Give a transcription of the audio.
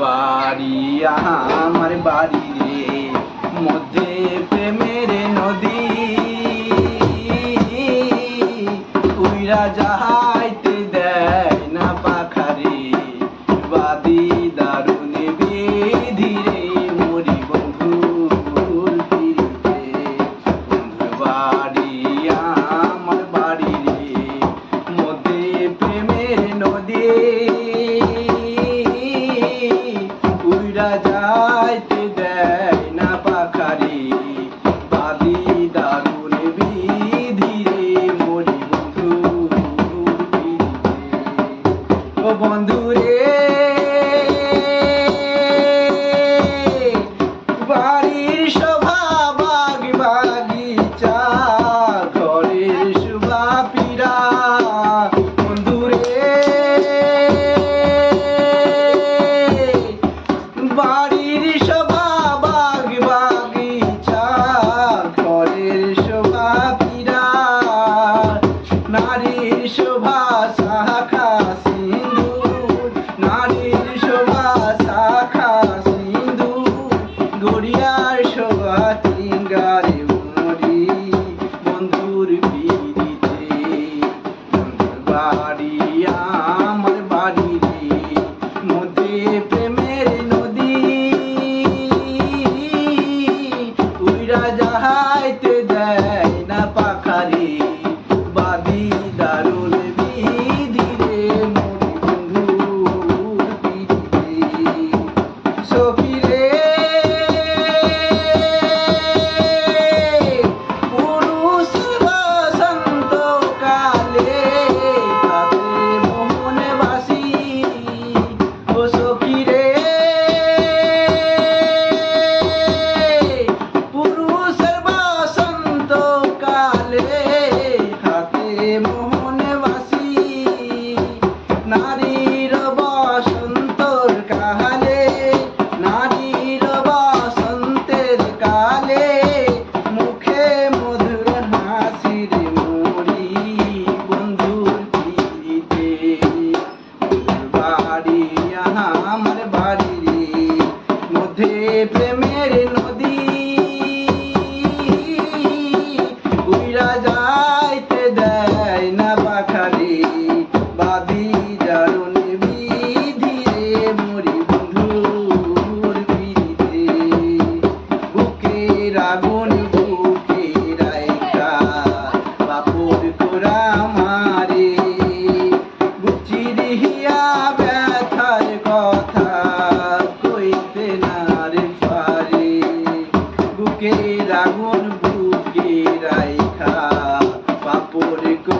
বাড়ি, আমার বাড়ি রে, মধ্যে প্রেমের নদী। উইরা যাহাইতে দেয় না পাখারে বাদি দারুণ বিধি রে, মরি বন্ধুর ফিরিতে বন্ধুর বাড়ি রে নদী। Caraca! মধ্যে প্রেমের নদী। যাইতে দেয় না পাখালি বাদি বুকের আগুন